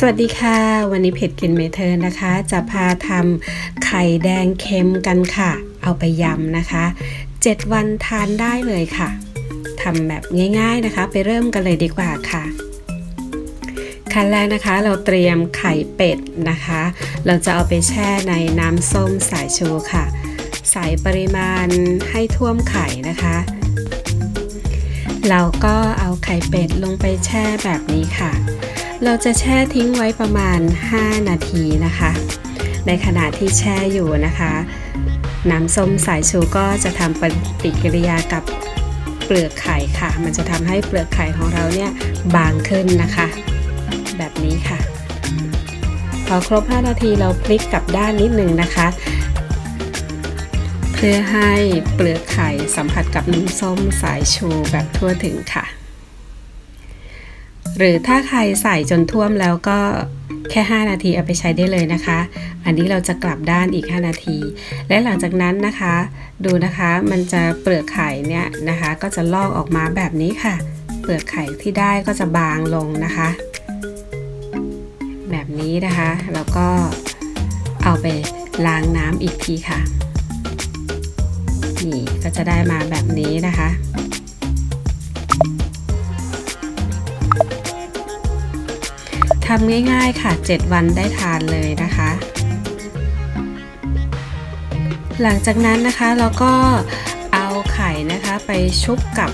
สวัสดีค่ะ วันนี้เพจกินเมเทอร์นะคะ จะพาทำไข่แดงเค็มกันค่ะ เอาไปยำนะคะ 7 วันทานได้เลยค่ะทำแบบง่ายๆนะคะ ไปเริ่มกันเลยดีกว่าค่ะ ขั้นแรกนะคะ เราเตรียมไข่เป็ดนะคะ เราจะเอาไปแช่ในน้ำส้มสายชูค่ะ ใส่ปริมาณให้ท่วมไข่นะคะ เราก็เอาไข่เป็ดลงไปแช่แบบนี้ค่ะ เราจะแช่ทิ้งไว้ประมาณ 5 นาทีนะคะ ในขณะที่แช่อยู่นะคะ น้ำส้มสายชูก็จะทำปฏิกิริยากับเปลือกไข่ค่ะ มันจะทำให้เปลือกไข่ของเราเนี่ยบางขึ้นนะคะ แบบนี้ค่ะ พอครบ 5 นาทีเราพลิกกลับด้านนิดนึงนะคะ เพื่อให้เปลือกไข่สัมผัสกับน้ำส้มสายชูแบบทั่วถึงค่ะ หรือถ้าใครใส่จนท่วมแล้วก็แค่ 5 นาทีเอาไปใช้ได้เลยนะคะ อันนี้เราจะกลับด้านอีก 5 นาที และหลังจากนั้นนะคะ ดูนะคะมันจะเปลือกไข่เนี่ยนะคะ ก็จะลอกออกมาแบบนี้ค่ะ เปลือกไข่ที่ได้ก็จะบางลงนะคะ แบบนี้นะคะ แล้วก็เอาไปล้างน้ำอีกทีค่ะ นี่ก็จะได้มาแบบนี้นะคะ ทำง่ายๆค่ะ 7 วันได้ทานเลยนะคะ หลังจากนั้นนะคะเราก็เอาไข่นะคะไปชุบกับ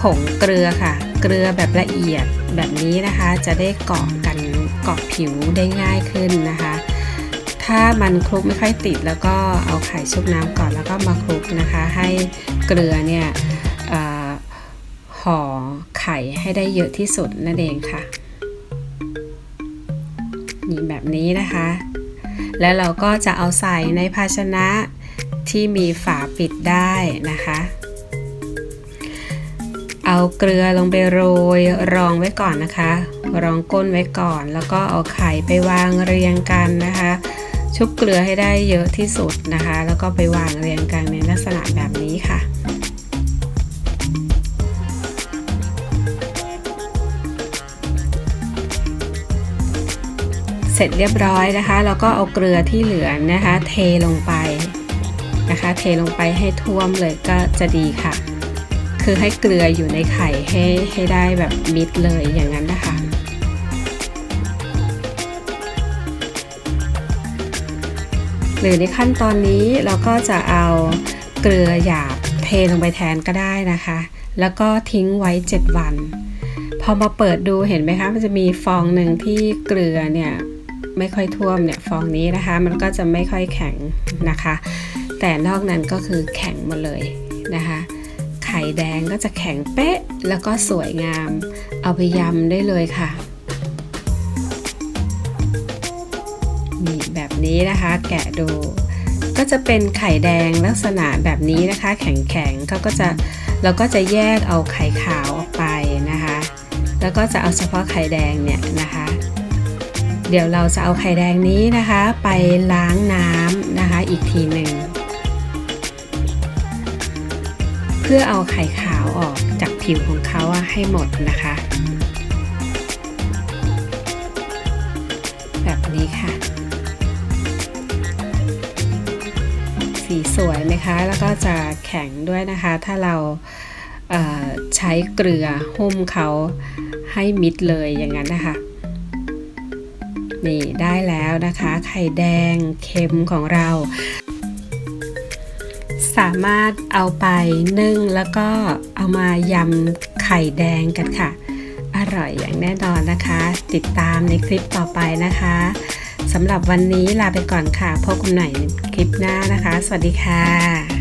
ผงเกลือค่ะ เกลือแบบละเอียดแบบนี้นะคะ จะได้เกาะกันเกาะผิวได้ง่ายขึ้นนะคะ ถ้ามันคลุกไม่ค่อยติดแล้วก็เอาไข่ชุบน้ำก่อนแล้วก็มาคลุกนะคะ ให้เกลือเนี่ยห่อไข่ให้ได้เยอะที่สุดนั่นเองค่ะ นี่แบบนี้นะคะ แล้วเราก็จะเอาใส่ในภาชนะที่มีฝาปิดได้นะคะ เอาเกลือลงไปโรยรองไว้ก่อนนะคะ รองก้นไว้ก่อน แล้วก็เอาไข่ไปวางเรียงกันนะคะ ชุบเกลือให้ได้เยอะที่สุดนะคะ แล้วก็ไปวางเรียงกันในลักษณะแบบนี้ค่ะ เสร็จเรียบร้อยนะคะ เราก็เอาเกลือที่เหลือนะคะ เทลงไปนะคะ เทลงไปให้ท่วมเลยก็จะดีค่ะ คือให้เกลืออยู่ในไข่ให้ให้ได้แบบมิดเลยอย่างนั้นนะคะหรือในขั้นตอนนี้เราก็จะเอาเกลือหยาบเทลงไปแทนก็ได้นะคะ แล้วก็ทิ้งไว้ 7 วัน พอมาเปิดดูเห็นไหมคะ มันจะมีฟองหนึ่งที่เกลือเนี่ย ไม่ค่อยท่วมเนี่ยฟองนี้นะคะ มันก็จะไม่ค่อยแข็งนะคะ แต่นอกนั้นก็คือแข็งหมดเลยนะคะ ไข่แดงก็จะแข็งเป๊ะแล้วก็สวยงาม เอาไปยำได้เลยค่ะนี่แบบนี้นะคะแกะดู ก็จะเป็นไข่แดงลักษณะแบบนี้นะคะ แข็งๆเขาก็จะเราก็จะแยกเอาไข่ขาวออกไปนะคะ แล้วก็จะเอาเฉพาะไข่แดงเนี่ยนะคะ เดี๋ยวเราจะเอาไข่แดงนี้นะคะ ไปล้างน้ำนะคะอีกทีหนึ่ง เพื่อเอาไข่ขาวออกจากผิวของเขาให้หมดนะคะ แบบนี้ค่ะ สีสวยไหมคะ แล้วก็จะแข็งด้วยนะคะ ถ้าเราเใช้เกลือหุ้มเขาให้มิดเลยอย่างนั้นนะคะ นี่ได้แล้วนะคะ ไข่แดงเค็มของเรา สามารถเอาไปนึ่งแล้วก็เอามายำไข่แดงกันค่ะ อร่อยอย่างแน่นอนนะคะ ติดตามในคลิปต่อไปนะคะสำหรับวันนี้ลาไปก่อนค่ะ พบกันใหม่ในคลิปหน้านะคะ สวัสดีค่ะ